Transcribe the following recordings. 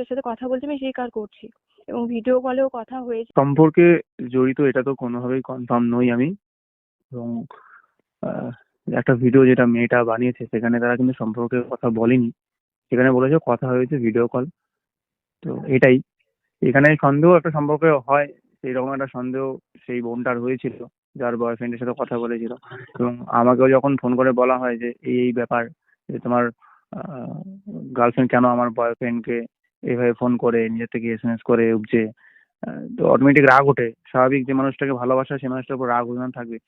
ছেলেটার সাথে কথা বলছি, আমি স্বীকার করছি। এবং ভিডিও কলেও কথা হয়েছে। সম্পর্কে জড়িত এটা তো কোনোভাবেই কনফার্ম নই আমি। এবং একটা ভিডিও যেটা মেয়েটা বানিয়েছে, সেখানে তারা কিন্তু সম্পর্কে কথা বলেনি। সেখানে বলেছে কথা হয়েছে ভিডিও কল তো এটাই। এখানে সন্দেহ একটা সম্পর্কে হয় সেই রকম একটা সন্দেহ সেই বোনটার হয়েছিল, যার বয়ফ্রেন্ডের সাথে কথা বলেছিল। এবং আমাকেও যখন ফোন করে বলা হয় যে, এই এই ব্যাপার, যে তোমার গার্লফ্রেন্ড কেন আমার বয়ফ্রেন্ডকে এইভাবে ফোন করে, নিজের থেকে এস এম এস করে উপজে তো অটোমেটিক রাগ ওঠে। স্বাভাবিক যে মানুষটাকে ভালোবাসা, সে মানুষটার উপর রাগ অভিমান থাকবে।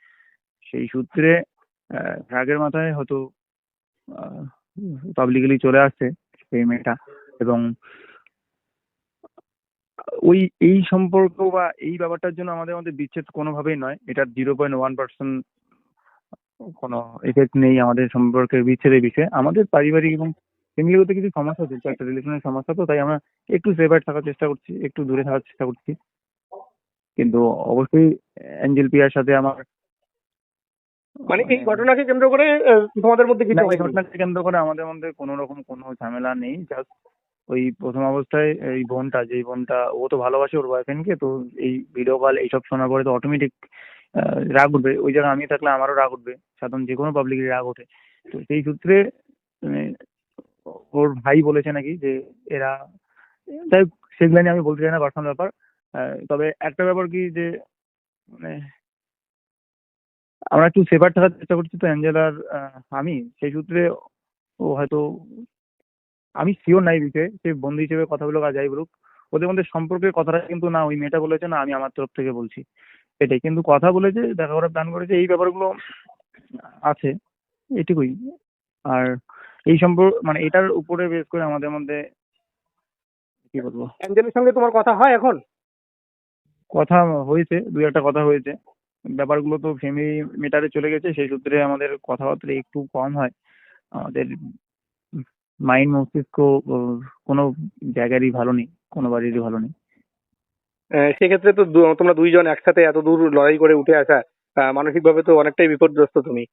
সেই সূত্রে রাগের মাথায় হয়তো পাবলিকলি চলে আসছে সেই মেয়েটা এবং ওই, এই সম্পর্ক বা এই ব্যাপারটার জন্য আমাদের মধ্যে বিচ্ছেদ কোনোভাবেই নয়। এটার জিরো পয়েন্ট ওয়ান পার্সেন্ট কোনো এফেক্ট নেই আমাদের সম্পর্কের বিচ্ছেদের বিষয়ে। আমাদের পারিবারিক এবং ফ্যামিলিগত কিছু সমস্যা চলছে একটা রিলেশনের সমস্যা তো তাই আমরা একটু সেপারেট থাকার চেষ্টা করছি একটু দূরে থাকার চেষ্টা করছি। কিন্তু অবশ্যই অ্যাঞ্জেল পিয়ার সাথে আমার মানে এই ঘটনাকে কেন্দ্র করে তোমাদের মধ্যে কিছু এই ঘটনাকে কেন্দ্র করে আমাদের মধ্যে কোনো রকম কোনো ঝামেলা নেই জাস্ট ওই প্রথম অবস্থায় এই বোনটা যেই বোনটা ও তো ভালোবাসে ওর বয়ফ্রেন্ডকে তো এই ভিডিও কল এইসব শোনার পরে তো অটোমেটিক রাগ উঠবে ওই জায়গায় আমি থাকলে আমারও রাগ উঠবে সাধারণ যে কোনো পাবলিকের রাগ ওঠে। তো সেই সূত্রে মানে, ওর ভাই বলেছে নাকি যে এরা, যাই সেগুলো নিয়ে আমি বলতে চাই না পার্সোনাল ব্যাপার। তবে একটা ব্যাপার কি যে মানে আমরা একটু সেফার থাকার চেষ্টা করছি তো অ্যাঞ্জেলার আমি। সেই সূত্রে ও হয়তো, আমি শিওর নাই বিষয়ে, সে বন্ধু হিসেবে কথা বলুক আর যাই বলুক। ওদের মধ্যে সম্পর্কের কথাটা কিন্তু না, ওই মেয়েটা বলেছে না, আমি আমার তরফ থেকে বলছি। এটাই। কিন্তু কথা বলেছে, দেখা করার প্ল্যান করেছে, এই ব্যাপারগুলো আছে, এটুকুই। আর এই সম্পর্ক মানে এটার উপরে বেস করে আমাদের মধ্যে কি বলব? অ্যাঞ্জেলের সঙ্গে তোমার কথা হয় এখন? কথা হয়েছে দুই একটা কথা হয়েছে। ব্যাপারগুলো তো ফ্যামিলি মেটারে চলে গেছে সেই সূত্রে আমাদের কথাবার্তা একটু কম হয়। আমাদের মাইন্ড মস্তিষ্ক কোনো জায়গারই ভালো নেই কোনো বাড়িরই ভালো নেই। সেক্ষেত্রে তো তোমরা দুইজন একসাথে এত দূর লড়াই করে উঠে আসা মানসিকভাবে তো অনেকটাই বিপর্যস্ত তুমি।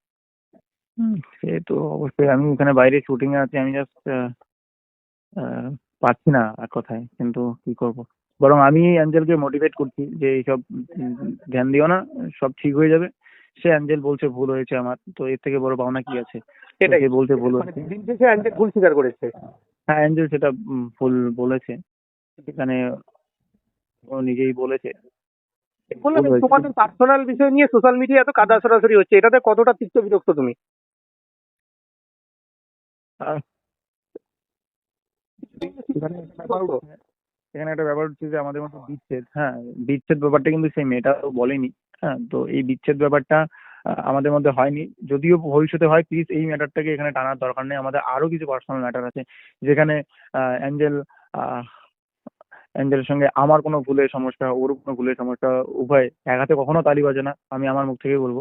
সে তো অবশ্যই। আমি এখানে বাইরে শুটিং এ আছি আমি জাস্ট পাচ্ছি না এক কথায় কিন্তু কি করব? বরং আমি অ্যাঞ্জেলকে মোটিভেট করছি যে এইসব ধ্যান দিও না সব ঠিক হয়ে যাবে। সে অ্যাঞ্জেল বলছে ভুল হয়েছে আমার তো এর থেকে বড় পাওনা কি আছে? সেটাই। বলছে ভুল মানে হয়েছে। দিন শেষে অ্যাঞ্জেল ভুল স্বীকার করেছে। হ্যাঁ অ্যাঞ্জেল সেটা ভুল বলেছে। সেখানে ও নিজেই বলেছে। বললাম তোমাদের পার্সোনাল বিষয় নিয়ে সোশ্যাল মিডিয়া এত কাদা সরাসরি হচ্ছে এটাতে কতটা তিক্ত বিরক্ত তুমি? এখানে একটা ব্যাপার হচ্ছে যে আমাদের মধ্যে বিচ্ছেদ হ্যাঁ বিচ্ছেদ ব্যাপারটা কিন্তু সেই মেয়েটাও বলেনি হ্যাঁ তো এই বিচ্ছেদ ব্যাপারটা আমাদের মধ্যে হয়নি, যদিও ভবিষ্যতে হয় প্লিজ এই ম্যাটারটাকে এখানে টানার দরকার নেই, আমাদের আরও কিছু পার্সোনাল ম্যাটার আছে, যেখানে অ্যাঞ্জেল অ্যাঞ্জেলের সঙ্গে আমার কোনো ভুলের সমস্যা, ওর কোনো ভুলের সমস্যা, উভয় এক হাতে কখনো তালি বাজে না, আমি আমার মুখ থেকে বলব,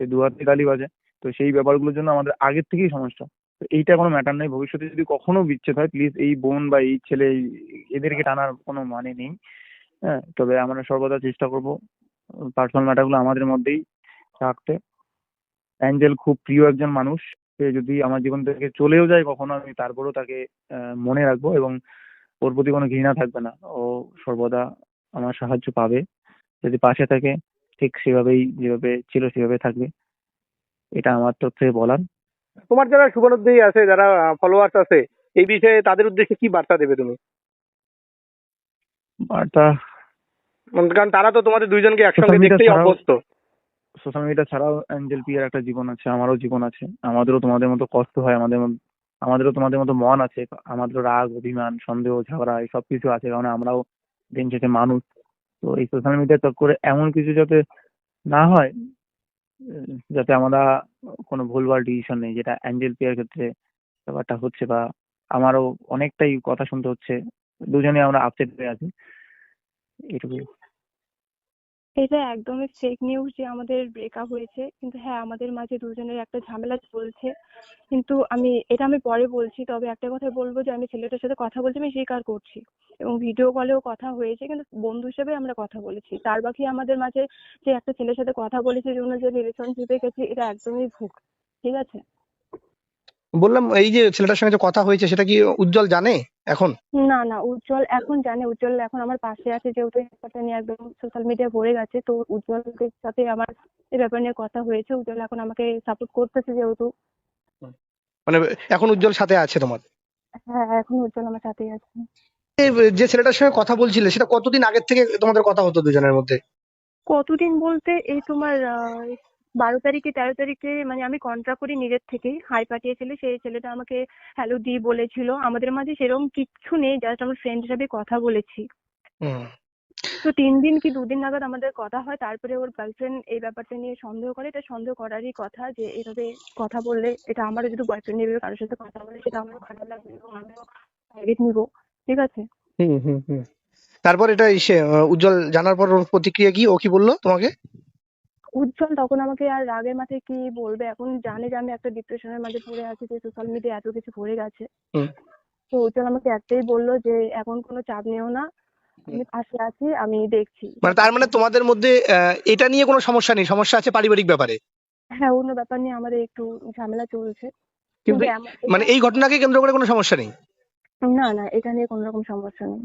যে দু হাতে তালি বাজে, তো সেই ব্যাপারগুলোর জন্য আমাদের আগের থেকেই সমস্যা। এইটা কোনো ম্যাটার নেই। ভবিষ্যতে যদি কখনো বিচ্ছেদ হয় প্লিজ এই বোন বা এই ছেলে এদেরকে টানার কোনো মানে নেই। হ্যাঁ তবে আমরা সর্বদা চেষ্টা করব পার্সোনাল ম্যাটারগুলো আমাদের মধ্যেই রাখতে। অ্যাঞ্জেল খুব প্রিয় একজন মানুষ। সে যদি আমার জীবন থেকে চলেও যায় কখনো, আমি তারপরেও তাকে মনে রাখব এবং ওর প্রতি কোনো ঘৃণা থাকবে না। ও সর্বদা আমার সাহায্য পাবে। যদি পাশে থাকে, ঠিক সেভাবেই যেভাবে ছিল সেভাবে থাকবে। এটা আমার তরফ থেকে বলার। তোমার যারা শুভানুদ্দেয়ী আছে যারা ফলোয়ার্স আছে এই বিষয়ে তাদের উদ্দেশ্যে কি বার্তা দেবে তুমি? বার্তা? কারণ তারা তো তোমাদের দুইজনকে একসঙ্গে দেখতেই অভ্যস্ত। সোশ্যাল মিডিয়া ছাড়াও অ্যাঞ্জেল পিয়ার একটা জীবন আছে আমারও জীবন আছে। আমাদেরও তোমাদের মতো কষ্ট হয় আমাদের আমাদেরও তোমাদের মতো মন আছে আমাদেরও রাগ অভিমান সন্দেহ ঝগড়া এই সব কিছু আছে কারণ আমরাও দিন শেষে মানুষ। তো এই সোশ্যাল মিডিয়া চক্করে এমন কিছু যাতে না হয় যাতে আমরা কোনো ভুলভাল ডিসিশন নেই। যেটা অ্যাঞ্জেল প্লেয়ার ক্ষেত্রে ব্যাপারটা হচ্ছে বা আমারও অনেকটাই কথা শুনতে হচ্ছে। দুজনে আমরা আপসেট হয়ে আছি। এটুকুই এটা একদমই ফেক নিউজ যে আমাদের ব্রেকআপ হয়েছে। কিন্তু হ্যাঁ আমাদের মাঝে দুজনের একটা ঝামেলা চলছে। কিন্তু আমি, এটা আমি পরে বলছি, তবে একটা কথা বলব যে আমি ছেলেটার সাথে কথা বলছি, আমি স্বীকার করছি। এবং ভিডিও কলেও কথা হয়েছে, কিন্তু বন্ধু হিসেবে আমরা কথা বলেছি। তার বাকি আমাদের মাঝে যে একটা ছেলের সাথে কথা বলেছি জন্য যে রিলেশনশিপে গেছি, এটা একদমই ভুল ঠিক আছে? বললাম এই যে ছেলেটার সঙ্গে যে কথা হয়েছে সেটা কি উজ্জ্বল জানে এখন? না না উজ্জ্বল এখন জানে। উজ্জ্বল এখন আমার পাশে আছে যেহেতু এই ব্যাপারটা নিয়ে একদম সোশ্যাল মিডিয়া ভরে গেছে তো উজ্জ্বলের সাথে আমার এই ব্যাপার নিয়ে কথা হয়েছে। উজ্জ্বল এখন আমাকে সাপোর্ট করতেছে যেহেতু। মানে এখন উজ্জ্বল সাথে আছে তোমার হ্যাঁ এখন উজ্জ্বল আমার সাথেই আছে। যে ছেলেটার সঙ্গে কথা বলছিলে সেটা কতদিন আগের থেকে তোমাদের কথা হতো দুজনের মধ্যে? কতদিন বলতে এই তোমার বারো তারিখে তেরো তারিখে মানে আমি কন্ট্রাক্ট করি নিজের থেকেই। হাই পাঠিয়েছিল সেই ছেলেটা আমাকে হ্যালো দি বলেছিল। আমাদের মাঝে সেরকম কিচ্ছু নেই জাস্ট আমরা ফ্রেন্ড হিসাবে কথা বলেছি। তো তিন দিন কি দুদিন নাগাদ আমাদের কথা হয় তারপরে ওর গার্লফ্রেন্ড এই ব্যাপারটা নিয়ে সন্দেহ করে। এটা সন্দেহ করারই কথা যে এইভাবে কথা বললে এটা আমারও যদি বয়ফ্রেন্ড এভাবে কারোর সাথে কথা বলে সেটা আমারও খারাপ লাগবে এবং আমিও টার্গেট নিবো। ঠিক আছে? হুম হুম হুম। তারপর এটা এসে আহ, উজ্জ্বল জানার পর ওর প্রতিক্রিয়া কি? ও কি বলল তোমাকে? উজ্জ্বল তখন আমাকে আর রাগের মাথায় কি বলবে? এখন জানে যে আমি একটা ডিপ্রেশনের মাঝে পড়ে আছি যে সোশ্যাল মিডিয়া এত কিছু ভরে গেছে। তো উজ্জ্বল আমাকে একটাই বলল যে এখন কোনো চাপ নিও না। আমি পাশে আছি আমি দেখছি। মানে তার মানে তোমাদের মধ্যে এটা নিয়ে কোনো সমস্যা নেই? সমস্যা আছে পারিবারিক ব্যাপারে? হ্যাঁ অন্য ব্যাপার নিয়ে আমাদের একটু ঝামেলা চলছে। কিন্তু মানে এই ঘটনাকে কেন্দ্র করে কোনো সমস্যা নেই? না না এটা নিয়ে কোনো রকম সমস্যা নেই।